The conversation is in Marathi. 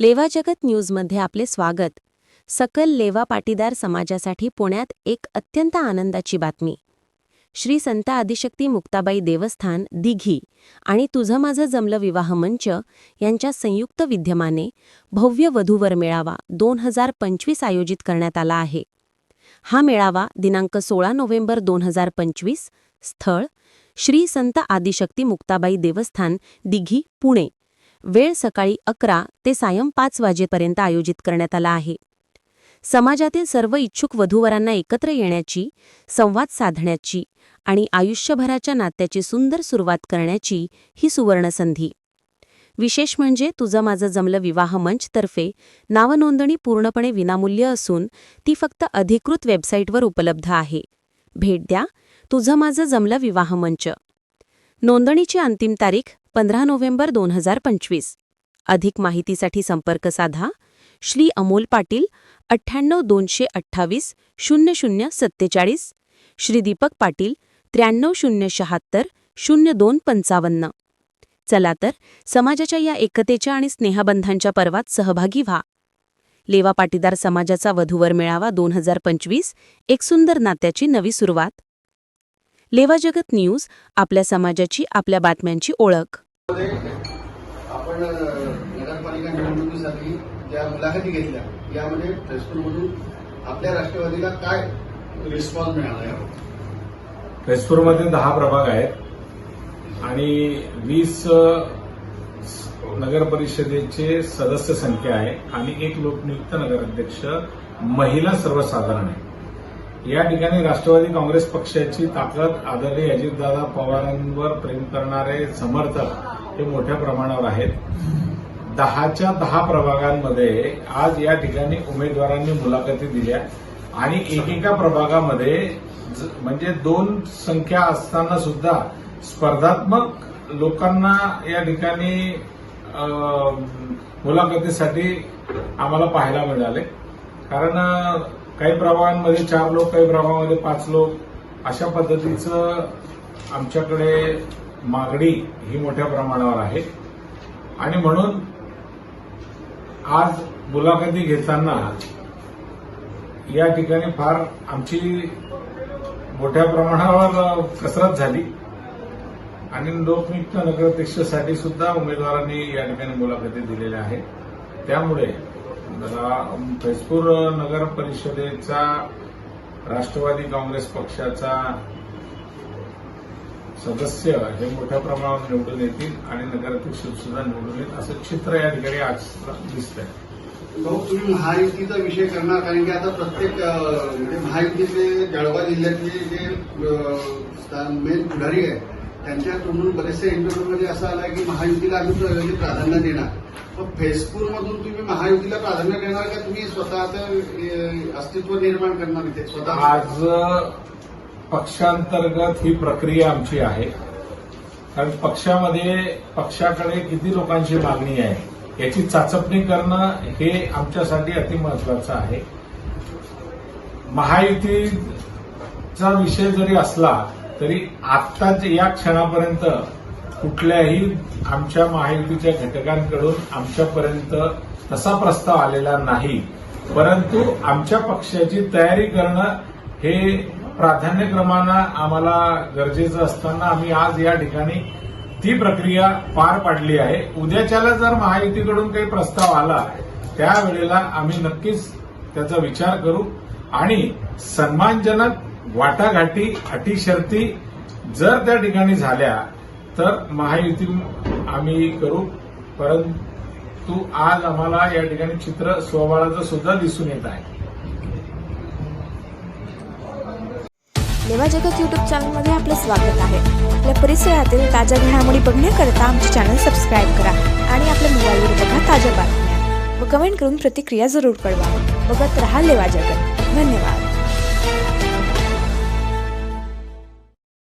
लेवा जगत न्यूजमध्ये आपले स्वागत. सकल लेवा पाटीदार समाजासाठी पुण्यात एक अत्यंत आनंदाची बातमी. श्री संत आदिशक्ती मुक्ताबाई देवस्थान दिघी आणि तुझं माझं जमलं विवाह मंच यांच्या संयुक्त विद्यमाने भव्य वधूवर मेळावा दोन हजार पंचवीस आयोजित करण्यात आला आहे. हा मेळावा दिनांक सोळा नोव्हेंबर दोन हजार पंचवीस स्थळ श्री संत आदिशक्ती मुक्ताबाई देवस्थान दिघी पुणे वेळ सकाळी अकरा ते सायं पाच वाजेपर्यंत आयोजित करण्यात आला आहे. समाजातील सर्व इच्छुक वधूवरांना एकत्र येण्याची संवाद साधण्याची आणि आयुष्यभराच्या नात्याची सुंदर सुरुवात करण्याची ही सुवर्णसंधी. विशेष म्हणजे तुझं माझं जमलं विवाह मंचतर्फे नावनोंदणी पूर्णपणे विनामूल्य असून ती फक्त अधिकृत वेबसाईटवर उपलब्ध आहे. भेट द्या तुझं माझं जमलं विवाह मंच. नोंदणीची अंतिम तारीख पंधरा नोव्हेंबर दोन हजार पंचवीस. अधिक माहितीसाठी संपर्क साधा. श्री अमोल पाटील अठ्ठ्याण्णव दोनशे अठ्ठावीस शून्य शून्य सत्तेचाळीस. श्री दीपक पाटील त्र्याण्णव शून्य शहात्तर शून्य दोन पंचावन्न. चला तर समाजाच्या या एकतेच्या आणि स्नेहबंधांच्या पर्वात सहभागी व्हा. लेवा पाटीदार समाजाचा वधूवर मेळावा दोन हजार पंचवीस एक सुंदर नात्याची नवी सुरुवात. लेवा जगत न्यूज आपल्या समाजाची आपल्या बातम्यांची ओळख. आपण नगरपालिका निवडणुकीसाठी ज्या मुलाखती घेतल्या यामध्ये आपल्या राष्ट्रवादीला काय रिस्पॉन्स मिळाला दहा प्रभाग आहेत आणि वीस नगर परिषदेचे सदस्य संख्या आहे आणि एक लोकनियुक्त नगराध्यक्ष महिला सर्वसाधारण आहे. या ठिकाणी राष्ट्रवादी काँग्रेस पक्षाची ताकद आदरणीय अजितदादा पवारांवर प्रेम करणारे समर्थक हे मोठ्या प्रमाणावर आहेत. दहाच्या दहा प्रभागांमध्ये आज या ठिकाणी उमेदवारांनी मुलाखती दिल्या आणि एकेका प्रभागामध्ये ज- म्हणजे दोन संख्या असताना सुद्धा स्पर्धात्मक लोकांना या ठिकाणी मुलाखतीसाठी आम्हाला पाहायला मिळाले. कारण काही प्रभागांमध्ये चार लोक काही प्रभागामध्ये पाच लोक. अशा पद्धतीचं आमच्याकडे मागणी ही मोठ्या प्रमाणावर आहे. आणि म्हणून आज मुलाखती घेताना या ठिकाणी फार आमची मोठ्या प्रमाणावर कसरत झाली. आणि लोकनियुक्त नगराध्यक्षासाठी सुद्धा उमेदवारांनी या ठिकाणी मुलाखती दिलेल्या आहेत. त्यामुळे फैजपूर नगर परिषदेचा राष्ट्रवादी काँग्रेस पक्षाचा सदस्य हे मोठ्या प्रमाणावर निवडून येतील आणि नगराध्यक्ष सुद्धा निवडून येतील असं चित्र या ठिकाणी आज दिसतंय. भाऊ तुम्ही महायुतीचा विषय करणार कारण की आता प्रत्येक म्हणजे महायुतीचे जळगाव जिल्ह्यातले जे मेन पुढारी आहे त्यांच्या तोंडून बरेचसे इंटरव्ह्यूमध्ये असं आलं की महायुतीला आम्ही प्राधान्य देणार. मग फेसबुकमधून तुम्ही महायुतीला प्राधान्य देणार का तुम्ही स्वतःचं अस्तित्व निर्माण करणार इथे? स्वतः? आज पक्षांतर्गत ही प्रक्रिया आमची आहे. कारण पक्षामध्ये पक्षाकडे किती लोकांची मागणी आहे याची चाचपणी करणं हे आमच्यासाठी अतिमहत्वाचं आहे. महायुतीचा विषय जरी असला तरी आत्ताच या क्षणापर्यंत कुठल्याही आमच्या महायुतीच्या घटकांकडून आमच्यापर्यंत तसा प्रस्ताव आलेला नाही. परंतु आमच्या पक्षाची तयारी करणं हे प्राधान्यक्रमानं आम्हाला गरजेचं असताना आम्ही आज या ठिकाणी ती प्रक्रिया पार पाडली आहे. उद्याच्याला जर महायुतीकडून काही प्रस्ताव आला त्यावेळेला आम्ही नक्कीच त्याचा विचार करू आणि सन्मानजनक वाटाघाटी अटी शर्ती जर त्या ठिकाणी झाल्या तर महायुती आम्ही करू. परंतु आज आम्हाला या ठिकाणी चित्र स्वबळाचं सुद्धा दिसून येत आहे. लेवा जगत यूट्यूब चॅनलमध्ये आपलं स्वागत आहे. आपल्या परिसरातील ताज्या घडामोडी बघण्याकरता आमचे चॅनल सबस्क्राईब करा आणि आपल्या मोबाईलवर बघा ताज्या बातम्या. व कमेंट करून प्रतिक्रिया जरूर कळवा. बघत रहा लेवा जगत. धन्यवाद.